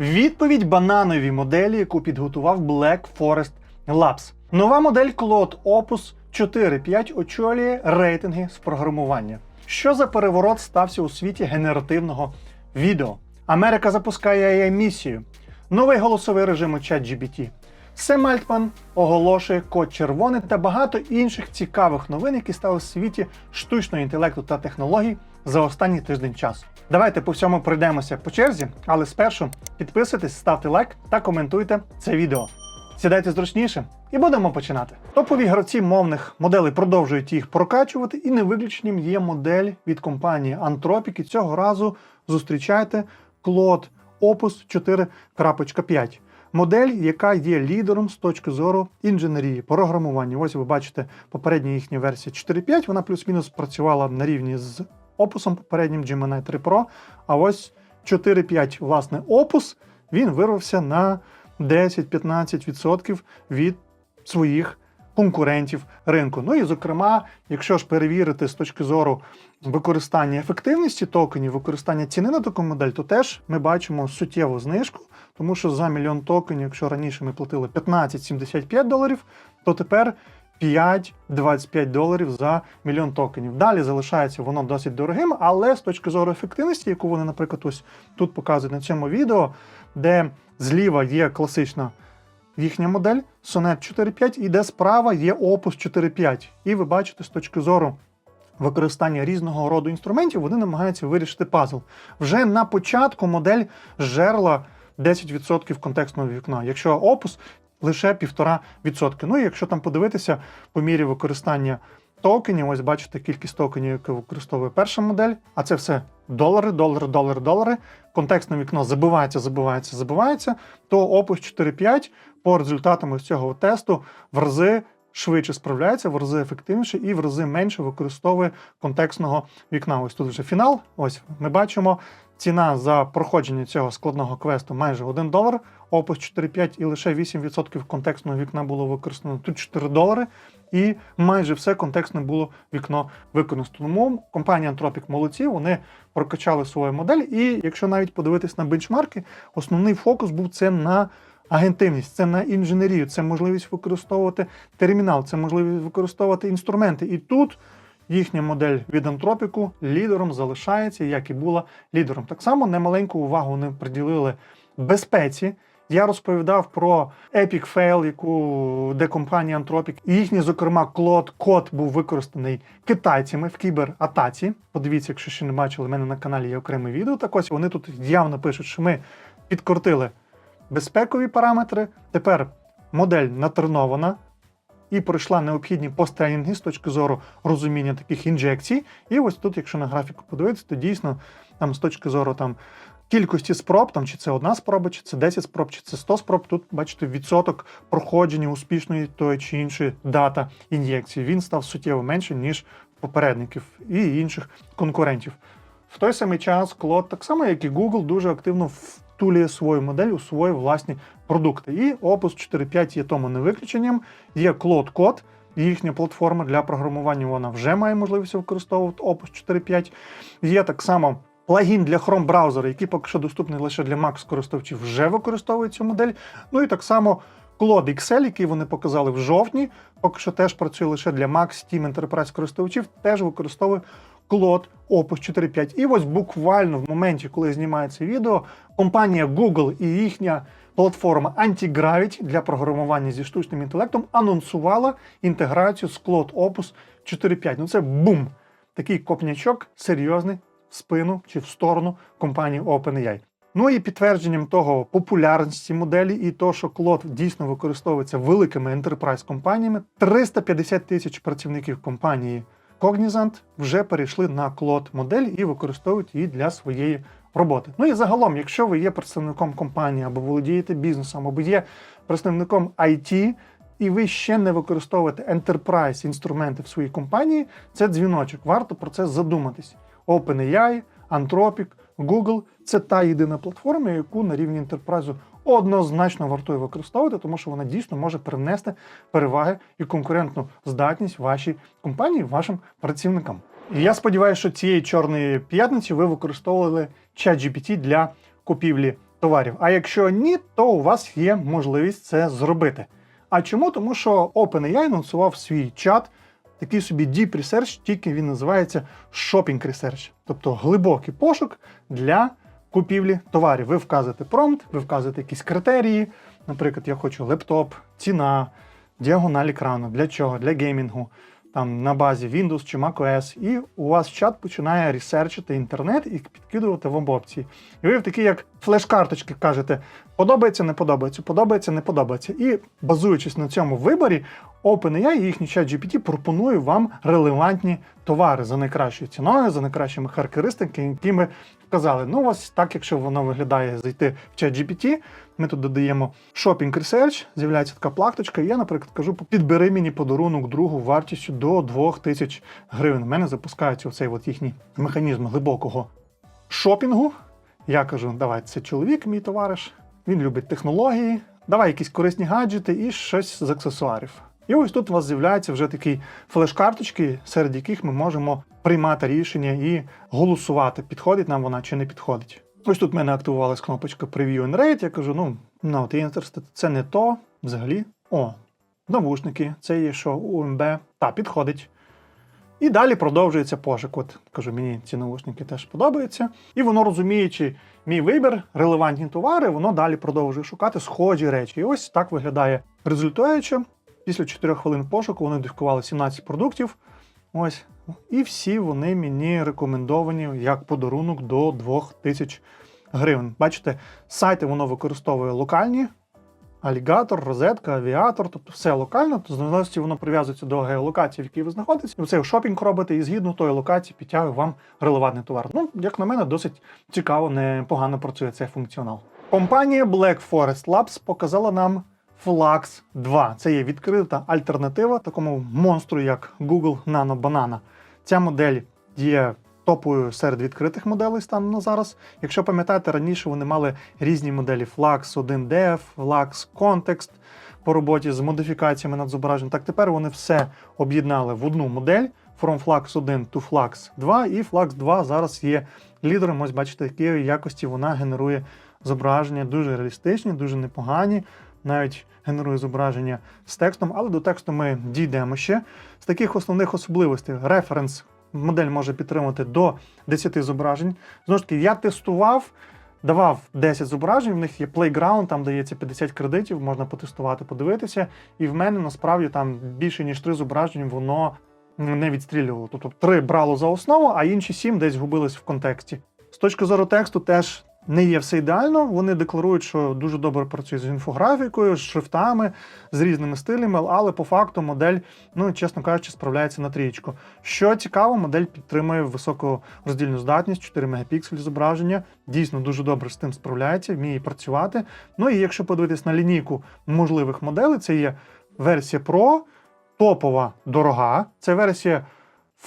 Відповідь банановій моделі, яку підготував Black Forest Labs. Нова модель Claude Opus 4.5 очолює рейтинги з програмування. Що за переворот стався у світі генеративного відео? Америка запускає ai місію новий голосовий режим у ChatGPT. Сем Альтман оголошує код червоний та багато інших цікавих новин, які стали в світі штучного інтелекту та технологій за останній тиждень часу. Давайте по всьому пройдемося по черзі, але спершу підписуйтесь, ставте лайк та коментуйте це відео. Сідайте зручніше і будемо починати. Топові гравці мовних моделей продовжують їх прокачувати, і не виключенням є модель від компанії Anthropic. І цього разу зустрічайте Claude Opus 4.5. Модель, яка є лідером з точки зору інженерії, програмування. Ось ви бачите попередня їхня версія 4.5, вона плюс-мінус працювала на рівні з опусом попереднім Gemini 3 Pro. А ось 4.5, власне, опус, він вирвався на 10-15% від своїх конкурентів ринку. Ну і зокрема, якщо ж перевірити з точки зору використання ефективності токенів, використання ціни на таку модель, то теж ми бачимо суттєву знижку, тому що за мільйон токенів, якщо раніше ми платили 15,75 доларів, то тепер 5-25 доларів за мільйон токенів. Далі залишається воно досить дорогим, але з точки зору ефективності, яку вони, наприклад, ось тут показують на цьому відео, де зліва є класична їхня модель Sonnet 4.5, і де справа є Opus 4.5. І ви бачите з точки зору. Використання різного роду інструментів вони намагаються вирішити пазл. Вже на початку модель жерла 10% контекстного вікна. Якщо опус лише 1,5%. Ну і якщо там подивитися по мірі використання токенів, ось бачите кількість токенів, яку використовує перша модель, а це все долари, долари, долари, долари. Контекстне вікно забивається, забивається, забивається, то Opus 4.5 по результатам ось цього тесту в рази швидше справляється, в рази ефективніше і в рази менше використовує контекстного вікна. Ось тут вже фінал. Ось ми бачимо. Ціна за проходження цього складного квесту майже 1 долар, Opus 4.5 і лише 8% контекстного вікна було використано. Тут 4 долари, і майже все контекстне було вікно використано. Тому компанія Anthropic молодці, вони прокачали свою модель. І якщо навіть подивитись на бенчмарки, основний фокус був це на агентивність, це на інженерію, це можливість використовувати термінал, це можливість використовувати інструменти. І тут їхня модель від антропіку лідером залишається, як і була лідером. Так само немаленьку увагу вони приділили безпеці. Я розповідав про Epic Fail, яку де компанія Anthropic, і їхній, зокрема, Claude код був використаний китайцями в кібератаці. Подивіться, якщо ще не бачили, в мене на каналі є окреме відео. Так ось вони тут явно пишуть, що ми підкрутили безпекові параметри. Тепер модель натренована і пройшла необхідні посттренінги з точки зору розуміння таких інжекцій. І ось тут, якщо на графіку подивитися, то дійсно там з точки зору там. Кількості спроб, там чи це одна спроба, чи це 10 спроб, чи це 100 спроб. Тут бачите відсоток проходження успішної тої чи іншої дата ін'єкції. Він став суттєво менше, ніж попередників і інших конкурентів. В той самий час Клод, так само як і Google, дуже активно втулює свою модель у свої власні продукти. І Opus 4.5 є тому не виключенням. Є Claude Code, їхня платформа для програмування. Вона вже має можливість використовувати Opus 4.5. Є так само. Плагін для Chrome браузера, який поки що доступний лише для Mac користувачів, вже використовує цю модель. Ну і так само Claude XL, який вони показали в жовтні, поки що теж працює лише для Mac, Steam Enterprise користувачів, теж використовує Claude Opus 4.5. І ось буквально в моменті, коли знімається відео, компанія Google і їхня платформа Antigravity для програмування зі штучним інтелектом анонсувала інтеграцію з Claude Opus 4.5. Ну це бум! Такий копнячок серйозний в спину чи в сторону компанії OpenAI. Ну і підтвердженням того популярності моделі і того, що Claude дійсно використовується великими enterprise компаніями, 350 тисяч працівників компанії Cognizant вже перейшли на Claude модель і використовують її для своєї роботи. Ну і загалом, якщо ви є представником компанії або володієте бізнесом, або є представником IT, і ви ще не використовуєте enterprise інструменти в своїй компанії, це дзвіночок. Варто про це задуматись. OpenAI, Anthropic, Google це та єдина платформа, яку на рівні ентерпрайзу однозначно вартує використовувати, тому що вона дійсно може привнести переваги і конкурентну здатність вашій компанії, вашим працівникам. І я сподіваюся, що цієї чорної п'ятниці ви використовували ChatGPT для купівлі товарів. А якщо ні, то у вас є можливість це зробити. А чому? Тому що OpenAI анонсував свій чат, такий собі Deep Research, тільки він називається Shopping Research, тобто глибокий пошук для купівлі товарів. Ви вказуєте промпт, ви вказуєте якісь критерії. Наприклад, я хочу лептоп, ціна, діагональ екрану. Для чого? Для геймінгу. Там на базі Windows чи macOS, і у вас чат починає ресерчити інтернет і підкидувати вам опції. І ви в такі, як флеш-карточки, кажете, подобається, не подобається, подобається, не подобається. І базуючись на цьому виборі, OpenAI і їхній чат GPT пропонує вам релевантні товари за найкращою ціною, за найкращими характеристиками, які ми вказали. Ну, ось так, якщо воно виглядає зайти в чат GPT, ми тут додаємо Shopping Research, з'являється така плахточка, і я, наприклад, кажу, підбери мені подарунок другу вартістю до 2000 гривень. У мене запускається оцей от їхній механізм глибокого шопінгу. Я кажу, давай, це чоловік, мій товариш, він любить технології, давай якісь корисні гаджети і щось з аксесуарів. І ось тут у вас з'являється вже такі флеш-карточки, серед яких ми можемо приймати рішення і голосувати, підходить нам вона чи не підходить. Ось тут в мене активувалась кнопочка Preview and Rate. Я кажу, ну, no, interested, це не то взагалі. О, навушники, це є що, UMB, та, підходить. І далі продовжується пошук. От кажу, мені ці наушники теж подобаються. І воно розуміючи мій вибір, релевантні товари, воно далі продовжує шукати схожі речі. І ось так виглядає результуюче. Після 4 хвилин пошуку вони ідентифікували 17 продуктів. Ось. І всі вони мені рекомендовані як подарунок до 2000 гривень. Бачите, сайти воно використовує локальні. Алігатор, розетка, авіатор, тобто все локально, то залежності воно прив'язується до геолокації, в якій ви знаходитесь. І цей шопінг робите, і згідно тої локації підтягує вам релевантний товар. Ну, як на мене, досить цікаво, непогано працює цей функціонал. Компанія Black Forest Labs показала нам Flux 2. Це є відкрита альтернатива такому монстру, як Google Nano Banana. Ця модель є топовою серед відкритих моделей станом на зараз. Якщо пам'ятаєте, раніше вони мали різні моделі Flux 1DF, Flux Context по роботі з модифікаціями над зображенням. Так тепер вони все об'єднали в одну модель From Flux 1 to Flux 2, і Flux 2 зараз є лідером. Ось бачите, якої якості вона генерує зображення. Дуже реалістичні, дуже непогані. Навіть генерує зображення з текстом, але до тексту ми дійдемо ще. З таких основних особливостей референс модель може підтримувати до 10 зображень. Знову ж таки, я тестував, давав 10 зображень, в них є Playground, там дається 50 кредитів, можна потестувати, подивитися. І в мене насправді там більше ніж 3 зображення воно не відстрілювало. Тобто 3 брало за основу, а інші 7 десь губились в контексті. З точки зору тексту теж. Не є все ідеально. Вони декларують, що дуже добре працює з інфографікою, з шрифтами, з різними стилями, але по факту модель, ну чесно кажучи, справляється на трієчку. Що цікаво, модель підтримує високу роздільну здатність, 4 мегапікселі зображення. Дійсно дуже добре з тим справляється, вміє працювати. Ну і якщо подивитись на лінійку можливих моделей, це є версія Pro, топова дорога, це версія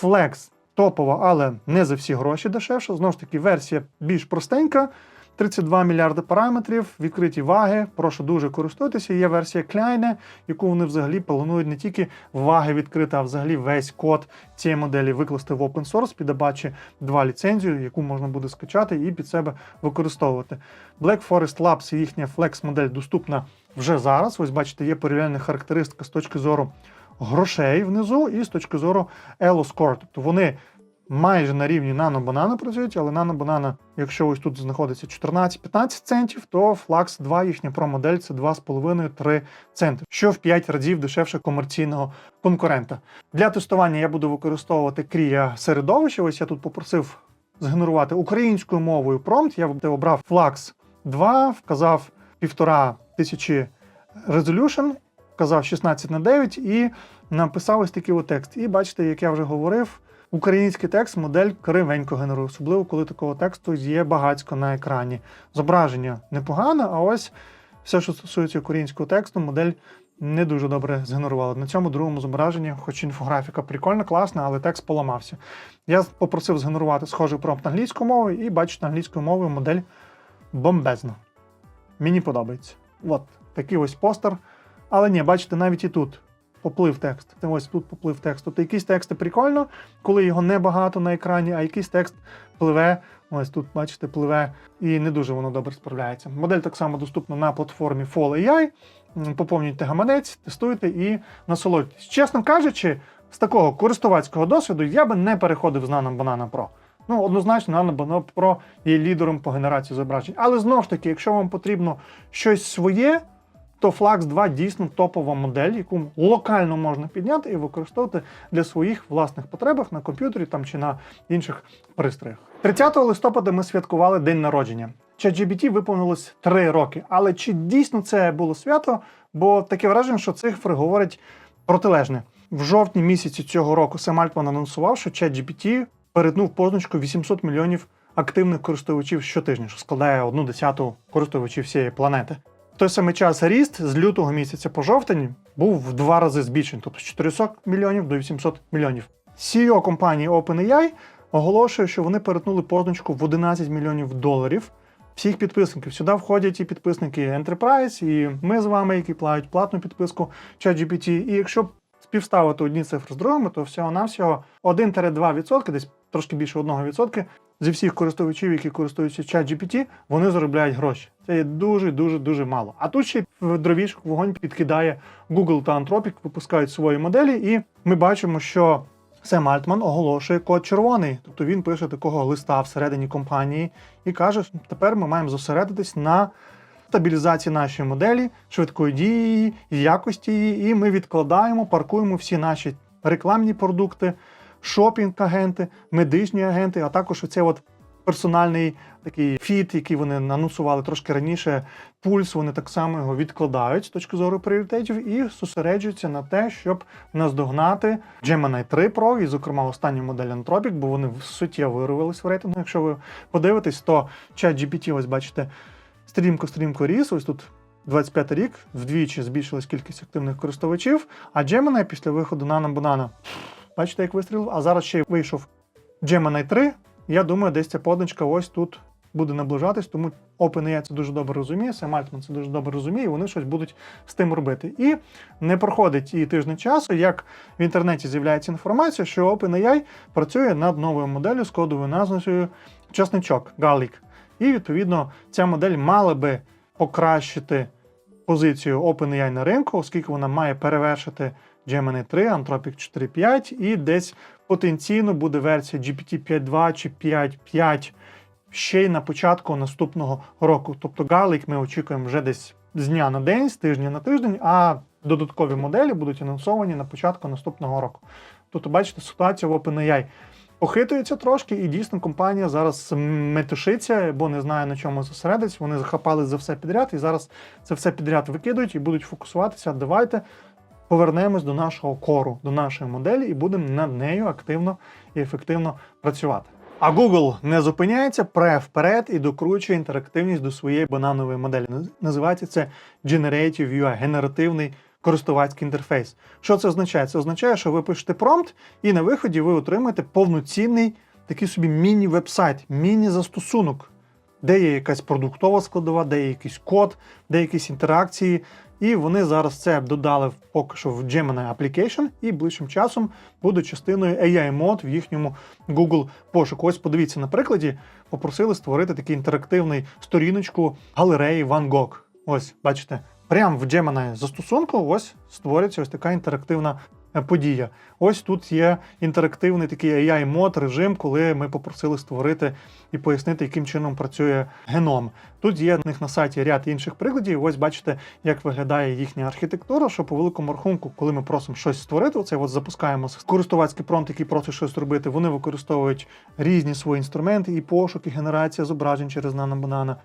Flex топова, але не за всі гроші дешевша. Знову ж таки, версія більш простенька. 32 мільярди параметрів, відкриті ваги. Прошу дуже користуйтеся. Є версія Kleine, яку вони взагалі планують не тільки ваги відкрити, а взагалі весь код цієї моделі викласти в open source під Apache 2 ліцензію, яку можна буде скачати і під себе використовувати. Black Forest Labs, їхня Flex модель доступна вже зараз. Ось бачите, є порівняльна характеристика з точки зору грошей внизу і з точки зору Score. Тобто вони майже на рівні Banana працюють, але Banana, якщо ось тут знаходиться 14-15 центів, то Flux 2, їхня Pro-модель, це 2,5-3 центи, що в 5 разів дешевше комерційного конкурента. Для тестування я буду використовувати Крія середовище. Ось я тут попросив згенерувати українською мовою промпт. Я обрав Flux 2, вказав 1500 resolution, вказав 16 на 9 і написав ось такий текст. І бачите, як я вже говорив. Український текст модель кривенько генерує, особливо коли такого тексту є багацько на екрані. Зображення непогане, а ось все, що стосується українського тексту, модель не дуже добре згенерувала. На цьому другому зображенні, хоч інфографіка прикольна, класна, але текст поламався. Я попросив згенерувати схожий промпт англійською мовою, і бачите, англійською мовою модель бомбезна. Мені подобається. От такий ось постер. Але ні, бачите, навіть і тут поплив текст. Ось тут поплив текст. Тобто якісь тексти прикольно, коли його небагато на екрані, а якийсь текст пливе. Ось тут, бачите, пливе і не дуже воно добре справляється. Модель так само доступна на платформі Fall AI. Поповнюйте гаманець, тестуйте і насолоджуйтесь. Чесно кажучи, з такого користувацького досвіду я би не переходив з Nano Banana Pro. Ну, однозначно, Nano Banana Pro є лідером по генерації зображень. Але знову ж таки, якщо вам потрібно щось своє, то Flux 2 дійсно топова модель, яку локально можна підняти і використовувати для своїх власних потребах на комп'ютері там чи на інших пристроях. 30 листопада ми святкували день народження. ChatGPT виповнилось 3 роки. Але чи дійсно це було свято? Бо таке враження, що цифри говорять протилежне. В жовтні місяці цього року Сем Альтман анонсував, що ChatGPT перетнув позначку 800 мільйонів активних користувачів щотижня, що складає одну десяту користувачів всієї планети. Той самий час ріст з лютого місяця по жовтень був в два рази збільшений, тобто з 400 мільйонів до 800 мільйонів. CEO компанії OpenAI оголошує, що вони перетнули позначку в 11 мільйонів доларів всіх підписників. Сюди входять і підписники Enterprise, і ми з вами, які платять платну підписку ChatGPT. І якщо співставити одні цифри з другими, то всього-навсього 1-2%, десь трошки більше 1% зі всіх користувачів, які користуються ChatGPT, вони заробляють гроші. Це є дуже дуже дуже мало. А тут ще в дровішок вогонь підкидає Google та Anthropic, випускають свої моделі, і ми бачимо, що Сем Альтман оголошує код червоний. Тобто він пише такого листа всередині компанії і каже, тепер ми маємо зосередитись на стабілізації нашої моделі, швидкої дії якості її, і ми відкладаємо, паркуємо всі наші рекламні продукти, шопінг-агенти, медичні агенти, а також оцей от персональний такий фіт, який вони анонсували трошки раніше. Пульс вони так само його відкладають з точки зору пріоритетів і зосереджуються на те, щоб наздогнати Gemini 3 Pro і, зокрема, останню модель Anthropic, бо вони суттєво вирвались в рейтингу. Якщо ви подивитесь, то ChatGPT, ось бачите, стрімко-стрімко ріс. Ось тут 25 рік, вдвічі збільшилась кількість активних користувачів. А Gemini після виходу Nano Banana, бачите, як вистрілив. А зараз ще вийшов Gemini 3. Я думаю, десь ця подачка ось тут буде наближатись, тому OpenAI це дуже добре розуміє, Сем Альтман це дуже добре розуміє, і вони щось будуть з тим робити. І не проходить і тиждень часу, як в інтернеті з'являється інформація, що OpenAI працює над новою моделлю з кодовою назвою Часничок Garlic. І відповідно ця модель мала би покращити позицію OpenAI на ринку, оскільки вона має перевершити Gemini 3, Anthropic 4.5 і десь потенційно буде версія GPT 5.2 чи 5.5 ще й на початку наступного року. Тобто Garlic ми очікуємо вже десь з дня на день, з тижня на тиждень, а додаткові моделі будуть анонсовані на початку наступного року. Тобто, бачите, ситуація в OpenAI похитується трошки, і дійсно компанія зараз метушиться, бо не знає на чому зосередитись. Вони захапали за все підряд, і зараз це все підряд викидують і будуть фокусуватися. Давайте повернемось до нашого кору, до нашої моделі, і будемо над нею активно і ефективно працювати. А Google не зупиняється, пре вперед і докручує інтерактивність до своєї бананової моделі. Називається це Generative UI, генеративний користувацький інтерфейс. Що це означає? Це означає, що ви пишете промпт, і на виході ви отримаєте повноцінний такий собі міні-вебсайт, міні-застосунок, де є якась продуктова складова, де є якийсь код, де є якісь інтеракції. І вони зараз це додали в- поки що в Gemini Application і ближчим часом будуть частиною AI мод в їхньому Google пошуку. Ось подивіться на прикладі, попросили створити такий інтерактивний сторіночку галереї Van Gogh. Ось, бачите, прямо в Gemini застосунку ось створюється ось така інтерактивна подія. Ось тут є інтерактивний такий AI мод режим, коли ми попросили створити і пояснити, яким чином працює геном. Тут є в них на сайті ряд інших прикладів. Ось бачите, як виглядає їхня архітектура. Що по великому рахунку, коли ми просимо щось створити, оце от запускаємо користувацький промпт, який просить щось робити. Вони використовують різні свої інструменти, і пошук, і генерація зображень через нанобанана.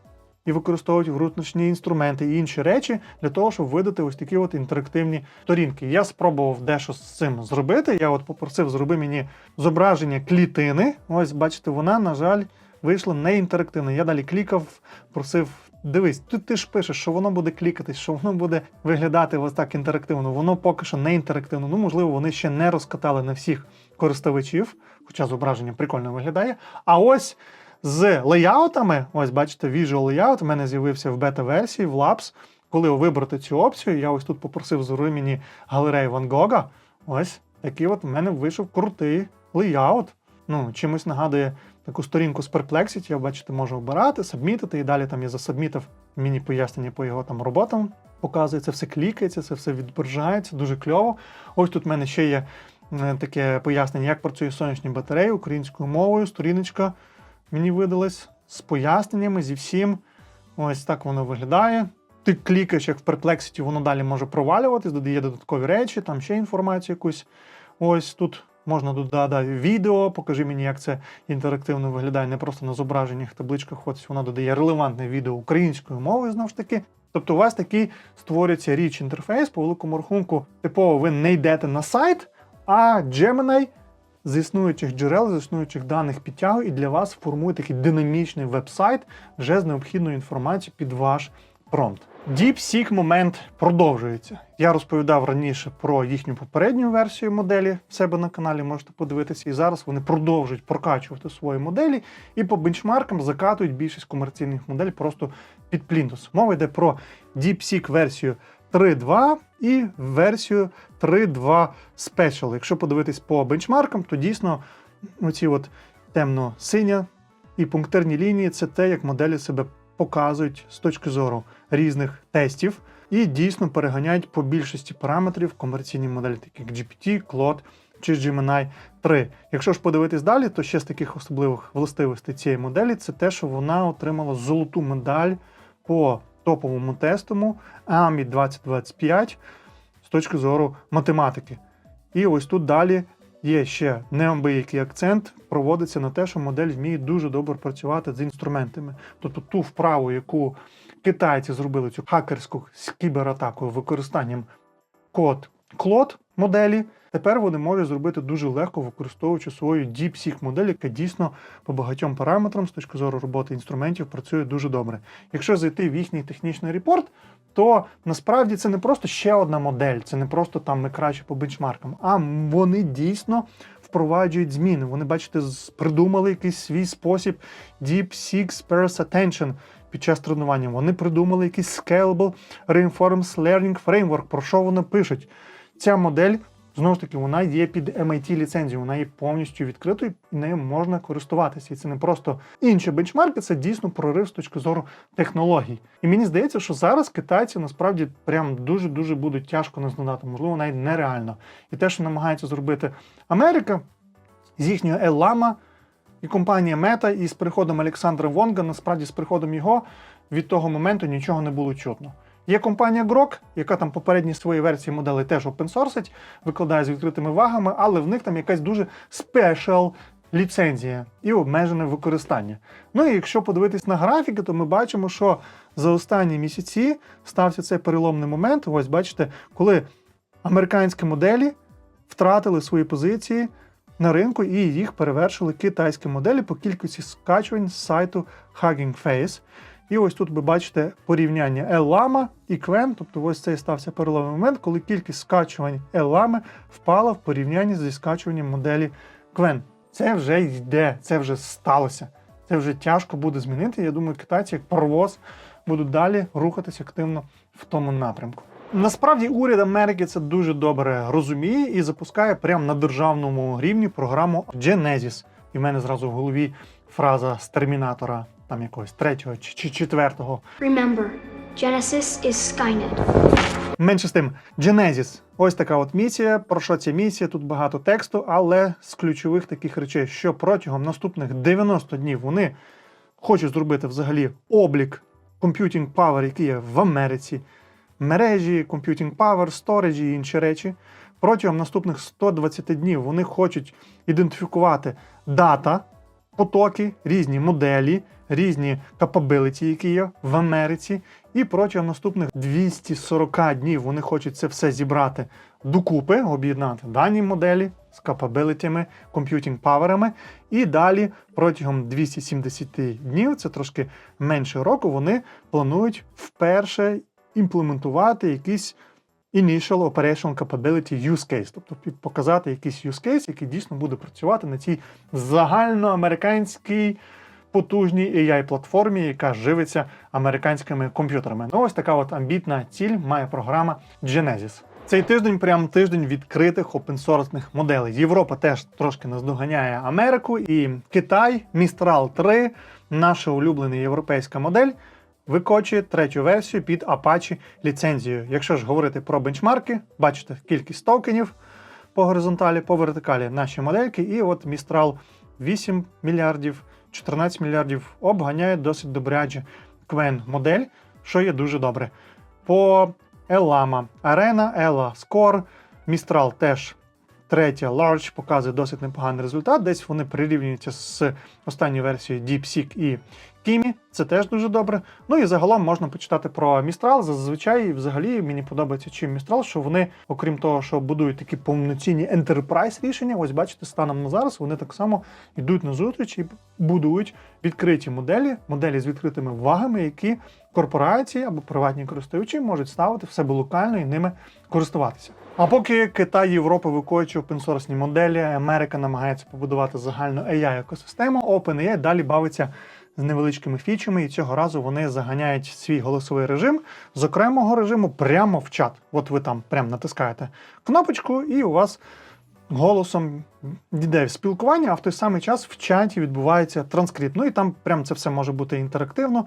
І використовують внутрішні інструменти і інші речі для того, щоб видати ось такі от інтерактивні сторінки. Я спробував дещо з цим зробити. Я от попросив, зроби мені зображення клітини. Ось бачите, вона, на жаль, вийшла не інтерактивна. Я далі клікав, просив. Дивись, тут ти ж пишеш, що воно буде клікатись, що воно буде виглядати ось так інтерактивно. Воно поки що не інтерактивно. Ну, можливо, вони ще не розкатали на всіх користувачів, хоча зображення прикольно виглядає. А ось з леяутами, ось бачите, Visual Layout, в мене з'явився в бета-версії, в Labs. коли вибрати цю опцію, я ось тут попросив зроби мені галерею Ван Гога. Ось такий от в мене вийшов крутий лейаут. Ну, чимось нагадує таку сторінку з Perplexity, я бачите, можу обирати, сабмітити, і далі там я засабмітив міні пояснення по його там роботам. Показує, це все клікається, це все відображається, дуже кльово. Ось тут в мене ще є е, таке пояснення, як працює сонячні батареї українською мовою. Сторіночка мені видалась з поясненнями, зі всім. Ось так воно виглядає. Ти клікаєш, як в Perplexity, воно далі може провалюватись, додає додаткові речі, там ще інформацію якусь. Ось тут можна додати відео, покажи мені, як це інтерактивно виглядає, не просто на зображеннях, табличках. Ось воно додає релевантне відео українською мовою знову ж таки. Тобто у вас такий створюється річ інтерфейс, по великому рахунку, типово ви не йдете на сайт, а Gemini з існуючих джерел, з існуючих даних підтягує і для вас формує такий динамічний веб-сайт вже з необхідною інформацією під ваш промпт. DeepSeek момент продовжується. Я розповідав раніше про їхню попередню версію моделі в себе на каналі, можете подивитися. І зараз вони продовжують прокачувати свої моделі і по бенчмаркам закатують більшість комерційних моделей просто під плінтус. Мова йде про DeepSeek версію 3.2 і версію 3.2 Special. Якщо подивитись по бенчмаркам, то дійсно оці от темно-синя і пунктирні лінії це те, як моделі себе показують з точки зору різних тестів і дійсно переганяють по більшості параметрів комерційні моделі, такі як GPT, Claude чи Gemini 3. Якщо ж подивитись далі, то ще з таких особливих властивостей цієї моделі це те, що вона отримала золоту медаль по топовому тестому AMI 2025 з точки зору математики. І ось тут далі є ще неабиякий акцент, проводиться на те, що модель вміє дуже добре працювати з інструментами. Тобто ту вправу, яку китайці зробили цю хакерську з кібератакою використанням код Клод моделі, тепер вони можуть зробити дуже легко, використовуючи свою DeepSeek модель, яка дійсно по багатьом параметрам з точки зору роботи інструментів працює дуже добре. Якщо зайти в їхній технічний репорт, то насправді це не просто ще одна модель, це не просто там ми краще по бенчмаркам, а вони дійсно впроваджують зміни. Вони, бачите, придумали якийсь свій спосіб DeepSeek Sparse Attention під час тренування. Вони придумали якийсь Scalable Reinforcement Learning Framework, про що вони пишуть. Ця модель, знову ж таки, вона є під MIT ліцензією, вона є повністю відкритою і нею можна користуватися. І це не просто інші бенчмарки, це дійсно прорив з точки зору технологій. І мені здається, що зараз китайці насправді прям дуже-дуже будуть тяжко наздогнати, можливо, навіть нереально. І те, що намагається зробити Америка з їхньою Елама і компанія Мета, і з приходом Олександра Вонга, насправді з приходом його від того моменту нічого не було чутно. Є компанія Grok, яка там попередні свої версії моделей теж опенсорсить, викладає з відкритими вагами, але в них там якась дуже спешл ліцензія і обмежене використання. Ну і якщо подивитись на графіки, то ми бачимо, що за останні місяці стався цей переломний момент. Ось бачите, коли американські моделі втратили свої позиції на ринку і їх перевершили китайські моделі по кількості скачувань з сайту Hugging Face. І ось тут ви бачите порівняння L-Lama і Quen, тобто ось цей стався переломний момент, коли кількість скачувань L-Lama впала в порівнянні зі скачуванням моделі Quen. Це вже йде, це вже сталося. Це вже тяжко буде змінити. Я думаю, китайці як паровоз будуть далі рухатись активно в тому напрямку. Насправді уряд Америки це дуже добре розуміє і запускає прямо на державному рівні програму Genesis. І в мене зразу в голові фраза з термінатора, там якогось третього чи, четвертого. Remember, Genesis is Skynet. Менше з тим, Genesis. Ось така от місія. Про що ця місія? Тут багато тексту, але з ключових таких речей, що протягом наступних 90 днів вони хочуть зробити взагалі облік Computing Power, який є в Америці, мережі, Computing Power, сториджі і інші речі. Протягом наступних 120 днів вони хочуть ідентифікувати дата, потоки, різні моделі, різні capability, які є в Америці. І протягом наступних 240 днів вони хочуть це все зібрати докупи, об'єднати дані моделі з капабилитями, комп'ютінг паверами. І далі протягом 270 днів, це трошки менше року, вони планують вперше імплементувати якийсь Initial Operational Capability Use Case, тобто показати якийсь use case, який дійсно буде працювати на цій загальноамериканській потужній AI-платформі, яка живиться американськими комп'ютерами. Ну ось така от амбітна ціль має програма Genesis. Цей тиждень прям тиждень відкритих опенсорсних моделей. Європа теж трошки наздоганяє Америку, і Китай, Mistral 3, наша улюблена європейська модель, викочує третю версію під Apache ліцензією. Якщо ж говорити про бенчмарки, бачите кількість токенів по горизонталі, по вертикалі наші модельки, і от Mistral 8 мільярдів, 14 мільярдів обганяє досить добряче Квен модель, що є дуже добре. По Елама Арена, Ела Скор, Містрал теж третя Large показує досить непоганий результат. Десь вони прирівнюються з останньою версією DeepSeek і Kimi. Це теж дуже добре. Ну і загалом можна почитати про Mistral. Зазвичай, взагалі, мені подобається чим Mistral, що вони, окрім того, що будують такі повноцінні enterprise рішення, ось бачите, станом на зараз вони так само йдуть на зустріч і будують відкриті моделі, моделі з відкритими вагами, які корпорації або приватні користувачі можуть ставити в себе локально і ними користуватися. А поки Китай, Європа виконуючи опенсорсні моделі, Америка намагається побудувати загальну AI екосистему, OpenAI далі бавиться з невеличкими фічами, і цього разу вони заганяють свій голосовий режим з окремого режиму прямо в чат. От ви там прямо натискаєте кнопочку, і у вас голосом йде спілкування, а в той самий час в чаті відбувається транскрипт. Ну і там прям це все може бути інтерактивно.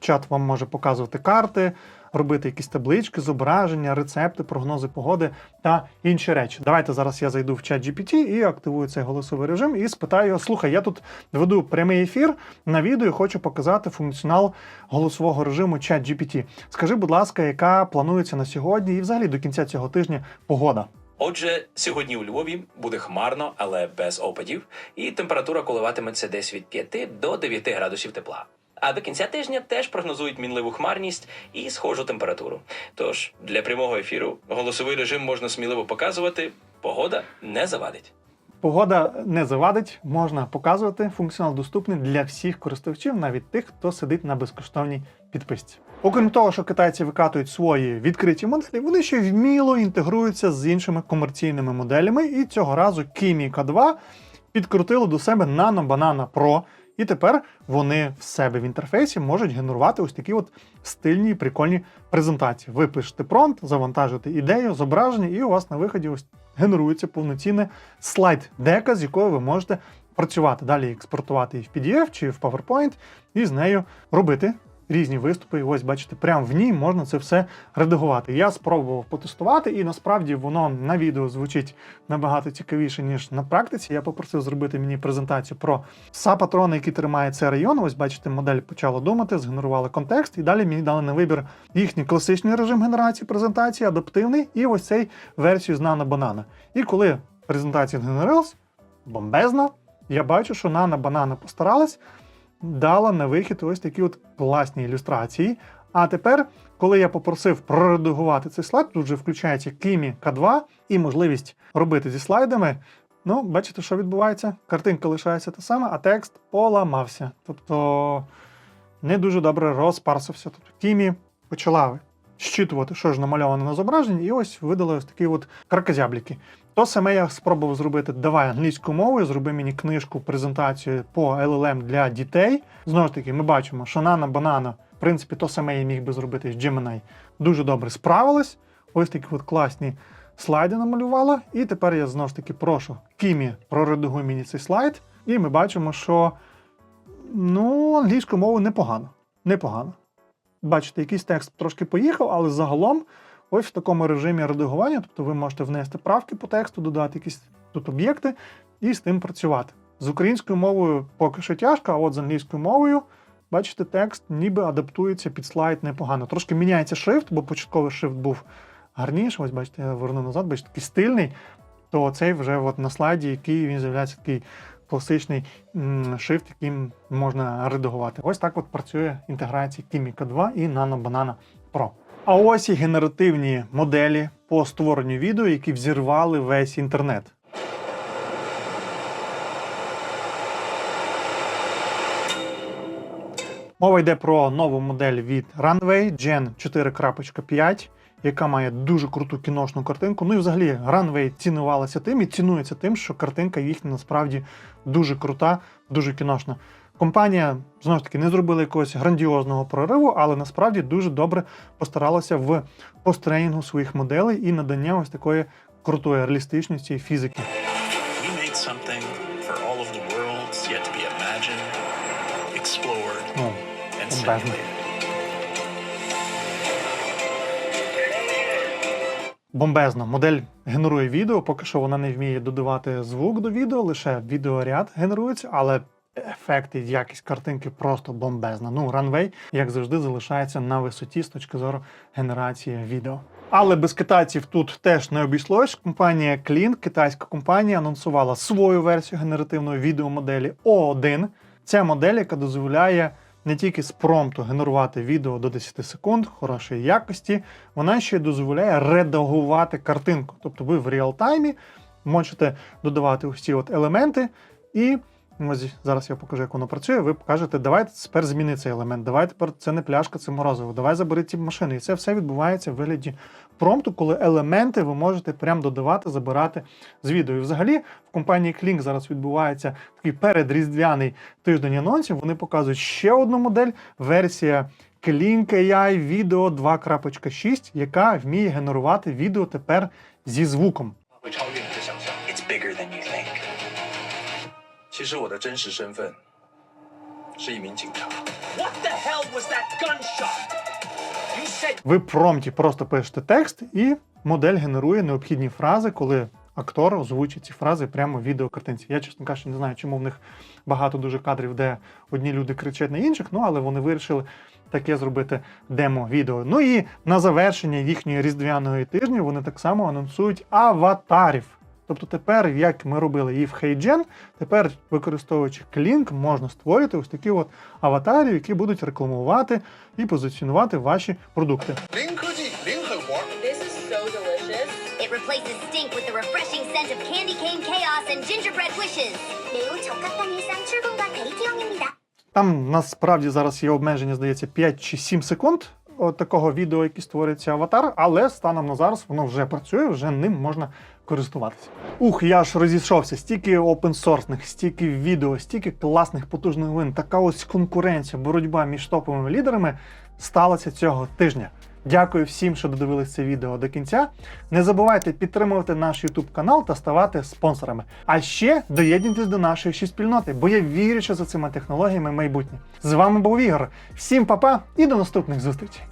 Чат вам може показувати карти, робити якісь таблички, зображення, рецепти, прогнози погоди та інші речі. Давайте зараз я зайду в чат GPT і активую цей голосовий режим і спитаю: його, слухай, я тут веду прямий ефір на відео хочу показати функціонал голосового режиму чат GPT. Скажи, будь ласка, яка планується на сьогодні і взагалі до кінця цього тижня погода? Отже, сьогодні у Львові буде хмарно, але без опадів, і температура коливатиметься десь від 5 до 9 градусів тепла. А до кінця тижня теж прогнозують мінливу хмарність і схожу температуру. Тож для прямого ефіру голосовий режим можна сміливо показувати. Погода не завадить. Погода не завадить, можна показувати. Функціонал доступний для всіх користувачів, навіть тих, хто сидить на безкоштовній підписці. Окрім того, що китайці викатують свої відкриті моделі, вони ще вміло інтегруються з іншими комерційними моделями. І цього разу Kimi K2 підкрутили до себе Nano Banana Pro. І тепер вони в себе в інтерфейсі можуть генерувати ось такі от стильні, прикольні презентації. Ви пишете промпт, завантажуєте ідею, зображення, і у вас на виході ось генерується повноцінне слайд-дека, з якою ви можете працювати. Далі експортувати її в PDF чи в PowerPoint, і з нею робити різні виступи. І ось бачите, прямо в ній можна це все редагувати. Я спробував потестувати, і насправді воно на відео звучить набагато цікавіше, ніж на практиці. Я попросив зробити мені презентацію про СА-патрони, які тримає цей район. Ось бачите, модель почала думати, згенерували контекст, і далі мені дали на вибір їхній класичний режим генерації презентації, адаптивний, і ось цей версію з Banana. І коли презентація згенерилась, бомбезна, я бачу, що Nano Banana постаралась дала на вихід ось такі от класні ілюстрації. А тепер, коли я попросив проредагувати цей слайд, тут вже включається Kimi K2 і можливість робити зі слайдами. Ну, бачите, що відбувається? Картинка лишається та сама, а текст поламався. Тобто не дуже добре розпарсився. Тобто Kimi почала щитувати, що ж намальовано на зображенні, і ось видали ось такі от кракозябліки. То саме я спробував зробити давай англійською мовою, зроби мені книжку, презентацію по LLM для дітей. Знову ж таки, ми бачимо, що Nana Banana, в принципі, то саме я міг би зробити з Gemini. Дуже добре справилась. Ось такі от класні слайди намалювала. І тепер я знову ж таки прошу Кімі, проредагуй мені цей слайд. І ми бачимо, що ну, англійською мовою непогано. Непогано. Бачите, якийсь текст трошки поїхав, але загалом ось в такому режимі редагування, тобто ви можете внести правки по тексту, додати якісь тут об'єкти і з тим працювати. З українською мовою поки що тяжко, а от з англійською мовою, бачите, текст ніби адаптується під слайд непогано. Трошки міняється шрифт, бо початковий шрифт був гарніший. Ось бачите, я верну назад, бачите, такий стильний, то цей вже от на слайді, який він з'являється такий класичний м, шрифт, яким можна редагувати. Ось так от працює інтеграція Kimi 2 і Nano Banana Pro. А ось і генеративні моделі по створенню відео, які взірвали весь інтернет. Мова йде про нову модель від Runway Gen 4.5, яка має дуже круту кіношну картинку. Ну і взагалі Runway цінувалася тим і цінується тим, що картинка їхня насправді дуже крута, дуже кіношна. Компанія знову ж таки не зробила якогось грандіозного прориву, але насправді дуже добре постаралася в пострейнінгу своїх моделей і надання ось такої крутої реалістичності фізики. We бомбезно. Модель генерує відео, поки що вона не вміє додавати звук до відео, лише відеоряд генерується, але ефекти, якість картинки просто бомбезна. Ну, Runway, як завжди, залишається на висоті з точки зору генерації відео. Але без китайців тут теж не обійшлось. Компанія Clean, китайська компанія, анонсувала свою версію генеративної відеомоделі O1. Ця модель, яка дозволяє не тільки з промпту генерувати відео до 10 секунд хорошої якості, вона ще й дозволяє редагувати картинку. Тобто ви в реал-таймі можете додавати ці от елементи, і ось зараз я покажу, як воно працює. Ви покажете, давайте тепер зміни цей елемент. Давайте тепер це не пляшка, це морозиво. Давай забери ті машини. І це все відбувається в вигляді промпту, коли елементи ви можете прямо додавати, забирати з відео. І взагалі в компанії Клінк зараз відбувається такий передріздвяний тиждень анонсів. Вони показують ще одну модель, версія. Klink AI Video 2.6, яка вміє генерувати відео тепер зі звуком. What the hell was that gunshot? Ви в промпті просто пишете текст, і модель генерує необхідні фрази, коли актор озвучить ці фрази прямо в відеокартинці. Я, чесно кажучи, не знаю, чому в них багато дуже кадрів, де одні люди кричать на інших, ну але вони вирішили таке зробити демо-відео. Ну і на завершення їхньої різдвяної тижні вони так само анонсують аватарів. Тобто тепер, як ми робили і в HeyGen, тепер, використовуючи Клінк, можна створити ось такі от аватарі, які будуть рекламувати і позиціонувати ваші продукти. Там насправді зараз є обмеження, здається, 5 чи 7 секунд от такого відео, яке створюється аватар, але станом на зараз воно вже працює, вже ним можна користуватися. Ух, я ж розійшовся. Стільки опенсорсних, стільки відео, стільки класних потужних новин. Така ось конкуренція, боротьба між топовими лідерами сталася цього тижня. Дякую всім, що додивились це відео до кінця. Не забувайте підтримувати наш YouTube канал та ставати спонсорами. А ще доєднуйтесь до нашої ще спільноти, бо я вірю, що за цими технологіями майбутнє. З вами був Ігор. Всім па-па і до наступних зустрічей!